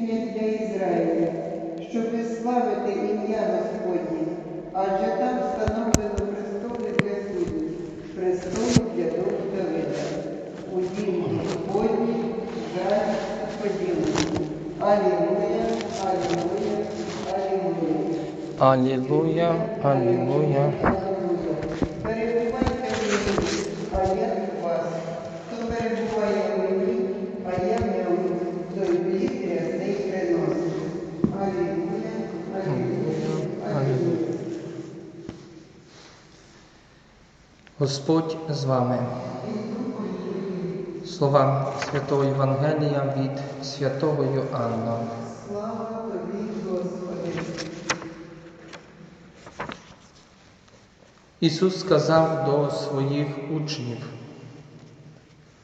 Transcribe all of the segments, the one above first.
для Ізраїля, щоби славити ім'я Господнє, адже там встановлено престоли для суддів, престоли для дому Давида. У дім Господній жаль поділені. Алілуя, алілуя, алілуя. Алілуя, алілуя. Господь з вами. Слова Святого Євангелія від святого Йоанна. Ісус сказав до своїх учнів,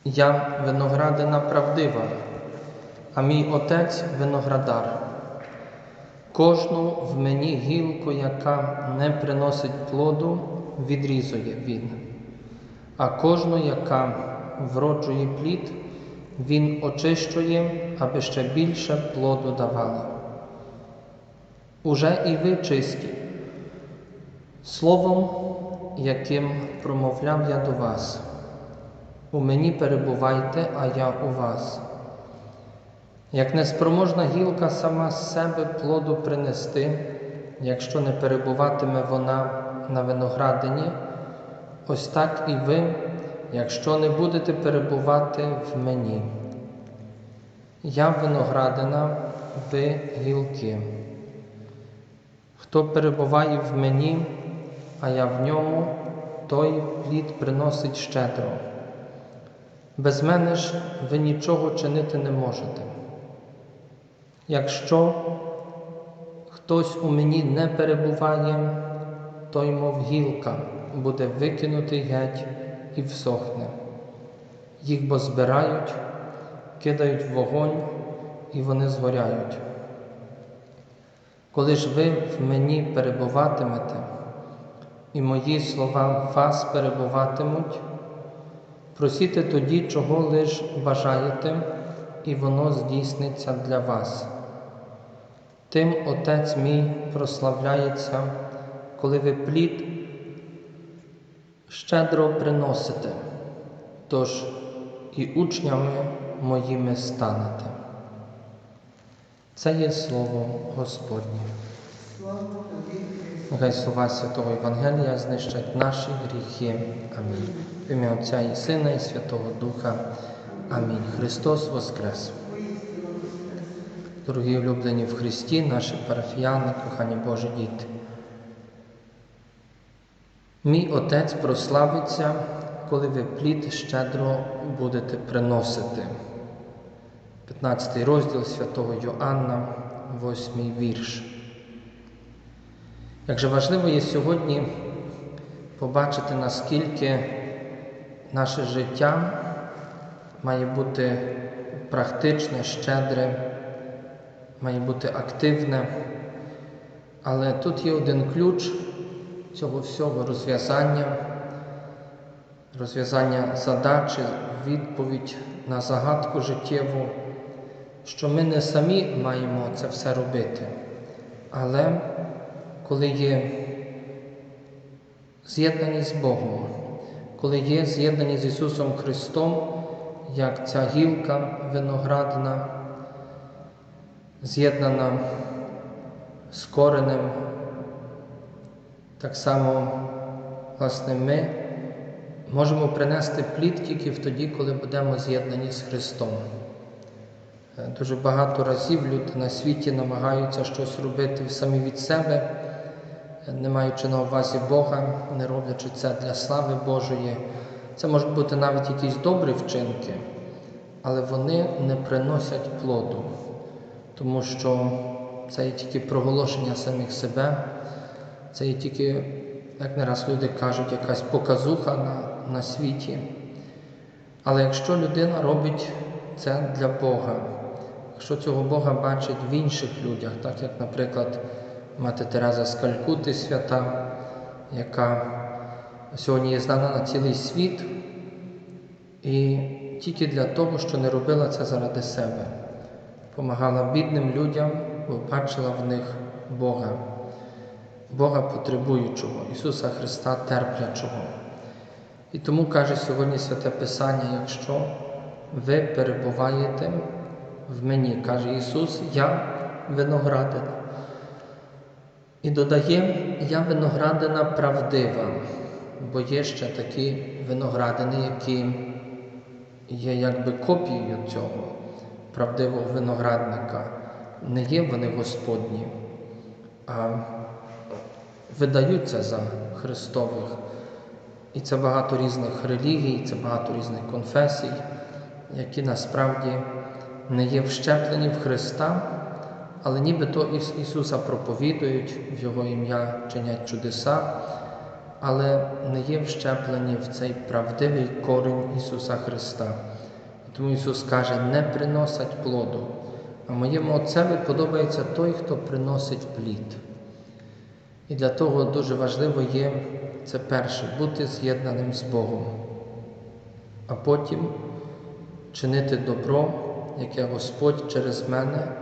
Я виноградина правдива, а мій Отець виноградар. Кожну в мені гілку, яка не приносить плоду, відрізує Він, а кожну, яка вроджує плід, Він очищує, аби ще більше плоду давала. Уже і ви чисті, словом, яким промовляв я до вас. У мені перебувайте, а я у вас. Як неспроможна гілка сама з себе плоду принести, якщо не перебуватиме вона на виноградині, ось так і ви, якщо не будете перебувати в мені. Я виноградина, ви гілки. Хто перебуває в мені, а я в ньому, той плід приносить щедро. Без мене ж ви нічого чинити не можете. Якщо хтось у мені не перебуває, той, мов гілка, буде викинутий геть і всохне. Їх бо збирають, кидають в вогонь, і вони згоряють. Коли ж ви в мені перебуватимете, і мої слова в вас перебуватимуть, просіте тоді, чого лиш бажаєте, і воно здійсниться для вас. Тим Отець мій прославляється, коли ви плід щедро приносите, тож і учнями моїми станете. Це є слово Господнє. Нехай слова Святого Євангелія знищать наші гріхи. Амінь. В ім'я Отця і Сина, і Святого Духа. Амінь. Христос Воскрес. Дорогі улюблені в Христі, наші парафіяни, кохані Божі діти. Мій Отець прославиться, коли ви плід щедро будете приносити. 15 розділ святого Йоанна, 8 вірш. Як же важливо є сьогодні побачити, наскільки наше життя має бути практичне, щедре, має бути активне. Але тут є один ключ цього всього розв'язання, розв'язання задачі, відповідь на загадку життєву, що ми не самі маємо це все робити. Але коли є з'єднані з Богом, коли є з'єднані з Ісусом Христом, як ця гілка виноградна, з'єднана з коренем, так само, власне, ми можемо принести плід тільки тоді, коли будемо з'єднані з Христом. Е, Дуже багато разів люди на світі намагаються щось робити самі від себе, е, не маючи на увазі Бога, не роблячи це для слави Божої. Це можуть бути навіть якісь добрі вчинки, але вони не приносять плоду, тому що це є тільки проголошення самих себе, це є тільки, як не раз люди кажуть, якась показуха на, на світі. Але якщо людина робить це для Бога, якщо цього Бога бачить в інших людях, так як, наприклад, мати Тереза з Калькути свята, яка сьогодні є знана на цілий світ, і тільки для того, що не робила це заради себе. помагала бідним людям, бо бачила в них Бога, Бога потребуючого, Ісуса Христа терплячого. І тому каже сьогодні Святе Писання, якщо ви перебуваєте в мені, каже Ісус, я виноградина. І додає, я виноградина правдива, бо є ще такі виноградини, які є якби копією цього правдивого виноградника. Не є вони Господні, а видаються за Христових. І це багато різних релігій, це багато різних конфесій, які насправді не є вщеплені в Христа, але нібито Іс- Ісуса проповідують, в Його ім'я чинять чудеса, але не є вщеплені в цей правдивий корінь Ісуса Христа. Тому Ісус каже, не приносять плоду. А моєму Отцеві подобається той, хто приносить плід. І для того дуже важливо є це перше бути з'єднаним з Богом, а потім чинити добро, яке Господь через мене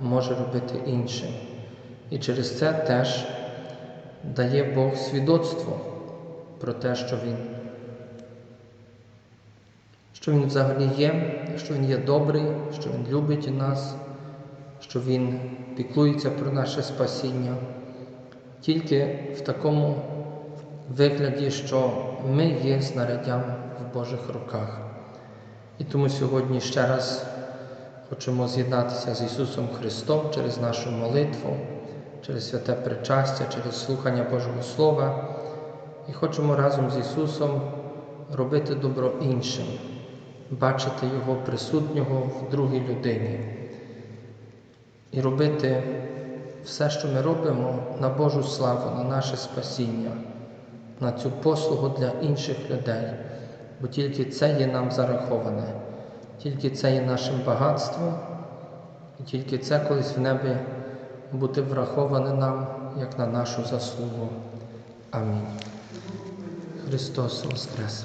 може робити іншим. І через це теж дає Бог свідоцтво про те, що Він, що Він взагалі є, що Він є добрий, що Він любить нас, що Він піклується про наше спасіння. Тільки в такому вигляді, що ми є знаряддям в Божих руках. І тому сьогодні ще раз хочемо з'єднатися з Ісусом Христом через нашу молитву, через святе причастя, через слухання Божого Слова. І хочемо разом з Ісусом робити добро іншим, бачити Його присутнього в другій людині і робити все, що ми робимо, на Божу славу, на наше спасіння, на цю послугу для інших людей, бо тільки це є нам зараховане, тільки це є нашим багатством, і тільки це колись в небі буде враховане нам як на нашу заслугу. Амінь. Христос Воскрес!